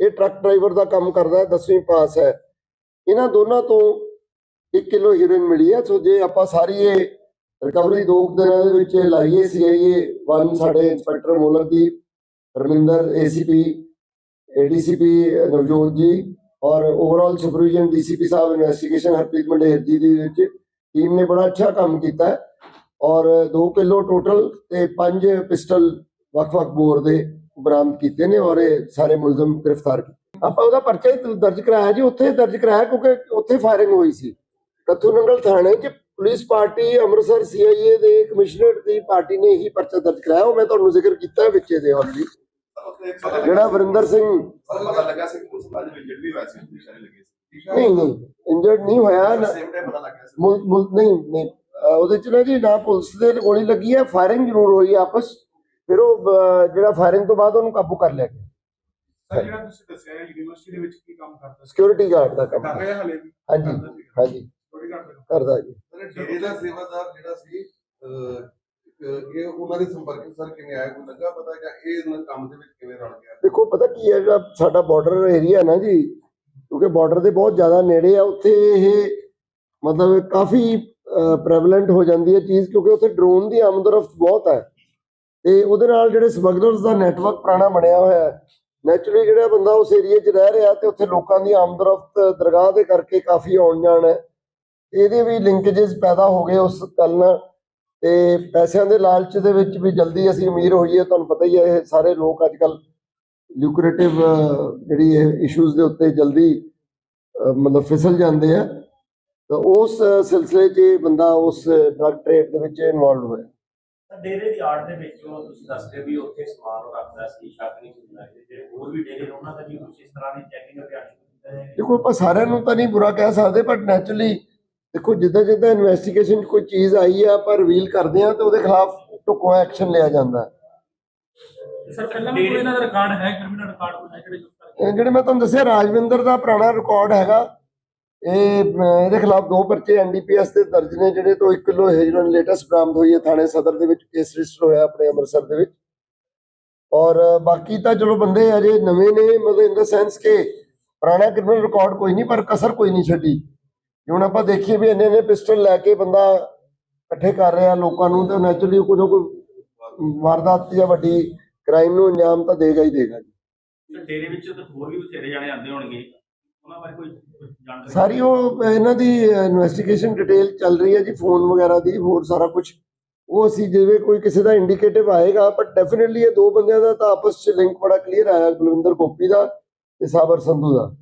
ਇਹ truck driver ਦਾ ਕੰਮ ਕਰਦਾ ਹੈ 10ਵੀਂ ਪਾਸ ਹੈ। ਇਹਨਾਂ ਦੋਨਾਂ ਤੋਂ 1 ਕਿਲੋ ਹੀਰੋਇਨ ਮਿਲੀ ਹੈ। ਸੋ ਜੇ ਆਪਾਂ ਸਾਰੀ ਇਹ ਰਿਕਵਰੀ ਦੋ ਦਿਨਾਂ ਦੇ ਵਿੱਚ ਲਾਈਏ ਸੀਆਈਏ ਵਨ, ਸਾਡੇ ਇੰਸਪੈਕਟਰ ਮੋਲਕ ਦੀ ਰਮਿੰਦਰ, ਏਸੀਪੀ, ਏਡੀਸੀਪੀ, ਨਵਜੋਤ ਜੀ ਔਰ ਓਵਰਆਲ ਸੁਪਰਵੀਜ਼ਨ ਡੀਸੀਪੀ ਸਾਹਿਬ ਇਨਵੈਸਟੀਗੇਸ਼ਨ ਹਰਪ੍ਰੀਤ ਮੰਡੇਰ ਜੀ ਦੀ ਵਿੱਚ ਟੀਮ ਨੇ ਬੜਾ ਅੱਛਾ ਕੰਮ ਕੀਤਾ ਔਰ 2 ਕਿਲੋ ਟੋਟਲ ਤੇ 5 ਪਿਸਟਲ ਵੱਖ-ਵੱਖ ਬੋਰ ਦੇ ਬਰਾਮਦ ਕੀਤੇ ਨੇ ਔਰ ਇਹ ਸਾਰੇ ਮੁਲਜ਼ਮ ਗ੍ਰਿਫਤਾਰ ਕੀਤੇ ਆਪਾਂ ਉਹਦਾ ਪਰਚਾ ਹੀ ਦਰਜ ਕਰਾਇਆ ਜੀ ਉੱਥੇ ਦਰਜ ਕਰਾਇਆ ਕਿਉਂਕਿ ਉੱਥੇ ਫਾਇਰਿੰਗ ਹੋਈ ਸੀ। ਕੱਥੂ ਨੰਗਲ ਥਾਣੇ 'ਚ ਪੁਲਿਸ ਪਾਰਟੀ ਅੰਮ੍ਰਿਤਸਰ ਸੀਆਈਏ ਦੇ ਕਮਿਸ਼ਨਰ ਦੀ ਪਾਰਟੀ ਨੇ ਹੀ ਪਰਚਾ ਦਰਜ ਕਰਾਇਆ। ਉਹ ਮੈਂ ਤੁਹਾਨੂੰ ਜ਼ਿਕਰ ਕੀਤਾ ਵਿੱਚੇ ਦੇ ਆਲਰੇਡੀ ਜਿਹੜਾ ਵਰਿੰਦਰ ਸਿੰਘ ਪਤਾ ਲੱਗਾ ਸੀ ਕਿ ਉਸ ਬਾਅਦ ਵਿੱਚ ਵੀ ਹੋਇਆ ਸੀ ਨਿਸ਼ਾਨੇ ਲੱਗੇ ਸੀ। ਨਹੀਂ ਨਹੀਂ ਇੰਜਰਡ ਨਹੀਂ ਹੋਇਆ। ਨਾ- ਸੇਮ ਟਾਈਮ ਪਤਾ ਲੱਗਿਆ ਸੀ। ਮੁਲ- ਮੁਲ- ਨਹੀਂ ਨਹੀਂ। ਉਹਦੇ ਚ ਨਾ ਜੀ ਨਾ ਪੁਲਿਸ ਦੇ ਗੋਲੀ ਲੱਗੀ ਹੈ। ਫਾਇਰਿੰਗ ਜ਼ਰੂਰ ਹੋਈ ਆਪਸ। ਫਿਰ ਉਹ ਜਿਹੜਾ ਫਾਇਰਿੰਗ ਤੋਂ ਬਾਅਦ ਉਹਨੂੰ ਕਾਬੂ ਕਰ ਲਿਆ ਗਿਆ। ਸਰ ਜਿਹੜਾ ਤੁਸੀਂ ਦੱਸਿਆ ਹੈ ਯੂਨੀਵਰਸਿਟੀ ਦੇ ਵਿੱਚ ਕੀ ਕੰਮ ਕਰਦਾ ਸੀ? ਸਿਕਿਉਰਿਟੀ ਗਾਰਡ ਦਾ ਕੰਮ ਕਰ ਰਿਹਾ ਹਲੇ ਵੀ? ਹਾਂਜੀ ਕਰਦਾ। ਹਾਂਜੀ। ਕਰਦਾ ਜੀ। ਡੇਰੇ ਦਾ ਸੇਵਾਦਾਰ ਜਿਹੜਾ ਸੀ ਇਹ ਉਹਨਾਂ ਦੇ ਸੰਪਰਕ ਸਰ ਕਿਵੇਂ ਆਇਆ ਕੋਈ ਲੱਗਾ ਪਤਾ ਕਿ ਇਹ ਇਹਨਾਂ ਕੰਮ ਦੇ ਵਿੱਚ ਕਿਵੇਂ ਰਲ ਗਿਆ? ਦੇਖੋ ਪਤਾ ਕੀ ਹੈ ਜਿਹੜਾ ਸਾਡਾ ਬਾਰਡਰ ਏਰੀਆ ਹੈ ਨਾ ਜੀ ਕਿਉਂਕਿ ਬਾਰਡਰ ਦੇ ਬਹੁਤ ਜ਼ਿਆਦਾ ਨੇੜੇ ਆ ਉੱਥੇ ਇਹ ਮਤਲਬ ਕਾਫੀ ਪ੍ਰੈਵਲੈਂਟ ਹੋ ਜਾਂਦੀ ਹੈ ਚੀਜ਼ ਕਿਉਂਕਿ ਉੱਥੇ ਡਰੋਨ ਦੀ ਆਮਦਰਫਤ ਬਹੁਤ ਹੈ। ਤੇ ਉਹਦੇ ਨਾਲ ਜਿਹੜੇ ਸਮਗਲਰਸ ਦਾ ਨੈਟਵਰਕ ਪੁਰਾਣਾ ਬਣਿਆ ਹੋਇਆ ਹੈ ਨੈਚੁਰਲੀ ਜਿਹੜਾ ਬੰਦਾ ਉਸ ਏਰੀਆ 'ਚ ਰਹਿ ਰਿਹਾ ਤੇ ਉੱਥੇ ਲੋਕਾਂ ਦੀ ਆਮਦਰਫਤ ਦਰਗਾਹ ਦੇ ਕਰਕੇ ਕਾਫੀ ਆਉਣ ਜਾਣ ਹੈ, ਇਹਦੇ ਵੀ ਲਿੰਕੇजेस ਪੈਦਾ ਹੋ ਗਏ ਉਸ ਗੱਲ ਨਾਲ ਤੇ ਪੈਸਿਆਂ ਦੇ ਲਾਲਚ ਦੇ ਵਿੱਚ ਵੀ ਜਲਦੀ ਅਸੀਂ ਅਮੀਰ ਹੋਈਏ, ਤੁਹਾਨੂੰ ਪਤਾ ਹੀ ਹੈ ਇਹ ਸਾਰੇ ਲੋਕ ਅੱਜ ਕੱਲ ਲਿਊਕਰੇਟਿਵ ਜਿਹੜੀ ਇਹ ਇਸ਼ੂਜ਼ ਦੇ ਉੱਤੇ ਜਲਦੀ ਮਤਲਬ ਫਿਸਲ ਜਾਂਦੇ ਆ, ਤਾਂ ਉਸ ਸਿਲਸਿਲੇ 'ਚ ਬੰਦਾ ਉਸ ਡਰਗ ਟ੍ਰੇਡ ਦੇ ਵਿੱਚ ਇਨਵੋਲਵ ਹੋਇਆ। ਤਾਂ ਡੇਰੇ ਦੀ ਆੜ ਦੇ ਵਿੱਚ ਉਹ ਤੁਸੀਂ ਦੱਸਦੇ ਵੀ ਉੱਥੇ ਸਮਾਨ ਉਹ ਰੱਖਦਾ ਸੀ ਸ਼ੱਕ ਨਹੀਂ ਹੁੰਦਾ ਜਿਹੜੇ ਹੋਰ ਵੀ ਡੇਰੇ ਉਹਨਾਂ ਦਾ ਵੀ ਕੁਝ ਇਸ ਤਰ੍ਹਾਂ ਦੀ ਚੈਕਿੰਗ ਅਭਿਆਨ ਸ਼ੁਰੂ ਕੀਤਾ ਹੈ ਦੇਖੋ ਆਪਾਂ ਸਾਰਿਆਂ ਨੂੰ ਤਾਂ ਨਹੀਂ ਬੁਰਾ ਕਹਿ ਸਕਦੇ ਬਟ ਨੈਚੁਰਲੀ ਦੇਖੋ ਜਿੱਦਾਂ ਜਿੱਦਾਂ ਇਨਵੈਸਟੀਗੇਸ਼ਨ ਕੋਈ ਚੀਜ਼ ਆਈ ਆ ਆਪਾਂ ਰਿਵੀਲ ਕਰਦੇ ਆ ਤੇ ਉਹਦੇ ਖਿਲਾਫ ਢੁਕਵਾਂ ਐਕਸ਼ਨ ਲਿਆ ਜਾਂਦਾ। ਹੈ। ਸਰ ਪਹਿਲਾਂ ਕੋਈ ਇਹਨਾਂ ਦਾ ਰਿਕਾਰਡ ਹੈ ਕ੍ਰਿਮੀਨਲ ਰਿਕਾਰਡ ਕੋਈ ਹੈ ਜਿਹੜੇ ਜਿਹੜੇ ਮੈਂ ਤੁਹਾਨੂੰ ਦੱਸਿਆ ਰਾਜਵਿੰਦਰ ਦਾ ਪੁਰਾਣਾ ਰਿਕਾਰਡ ਹੈਗਾ। ਇਹ ਇਹਦੇ ਖਿਲਾਫ ਦੋ ਪਰਚੇ ਐਨਡੀਪੀਐਸ ਦੇ ਦਰਜ ਨੇ, ਜਿਹੜੇ ਤੋਂ 1 ਕਿਲੋ ਹੈਰੋਇਨ ਲੇਟੈਸਟ ਬਰਾਮਦ ਹੋਈ ਹੈ ਥਾਣੇ ਸਦਰ ਦੇ ਵਿੱਚ, ਕੇਸ ਰਜਿਸਟਰ ਹੋਇਆ ਆਪਣੇ ਅੰਮ੍ਰਿਤਸਰ ਦੇ ਵਿੱਚ। ਔਰ, ਬਾਕੀ ਤਾਂ ਚਲੋ ਬੰਦੇ ਅਜੇ ਨਵੇਂ ਨੇ, ਮਤਲਬ ਇਨ ਦਾ ਸੈਂਸ ਕਿ ਪੁਰਾਣਾ ਕ੍ਰਿਮੀਨਲ ਰਿਕਾਰਡ ਕੋਈ ਨਹੀਂ, ਪਰ ਕਸਰ ਕੋਈ ਨਹੀਂ ਛੱਡੀ। ਹੁਣ ਆਪਾਂ ਦੇਖੀਏ ਵੀ ਇੰਨੇ ਨੇ ਪਿਸਟਲ ਲੈ ਕੇ ਬੰਦਾ ਇਕੱਠੇ ਕਰ ਰਿਹਾ ਲੋਕਾਂ ਨੂੰ, ਤੇ ਨੈਚੁਰਲੀ ਕੋਈ ਨਾ ਕੋਈ ਵਾਰਦਾਤ ਜਾਂ ਵੱਡੀ ਕ੍ਰਾਈਮ ਨੂੰ ਅੰਜਾਮ ਤਾਂ ਦੇਗਾ ਹੀ ਦੇਗਾ ਜੀ। ਡੇਰੇ ਵਿੱਚ ਤਾਂ ਹੋਰ ਵੀ ਬਥੇਰੇ ਜਾਣੇ ਆਉਂਦੇ ਹੋਣਗੇ। ਉਹਨਾਂ ਬਾਰੇ ਕੋਈ ਜਾਣਕਾਰੀ? ਸਾਰੀ ਉਹ ਇਹਨਾਂ ਦੀ ਇਨਵੈਸਟੀਗੇਸ਼ਨ ਡਿਟੇਲ ਚੱਲ ਰਹੀ ਹੈ ਜੀ ਫੋਨ ਵਗੈਰਾ ਦੀ, ਹੋਰ ਸਾਰਾ ਕੁਝ ਉਹ ਅਸੀਂ ਜਿਵੇਂ ਕੋਈ ਕਿਸੇ ਦਾ ਇੰਡੀਕੇਟਿਵ ਆਏਗਾ ਬਟ ਡੈਫੀਨਿਟਲੀ ਇਹ ਦੋ ਬੰਦਿਆਂ ਦਾ ਤਾਂ ਆਪਸ ਚ ਲਿੰਕ ਬੜਾ ਕਲੀਅਰ ਆਇਆ ਬਲਵਿੰਦਰ ਗੋਪੀ ਦਾ ਤੇ ਸਾਬਰ ਸੰਧੂ ਦਾ।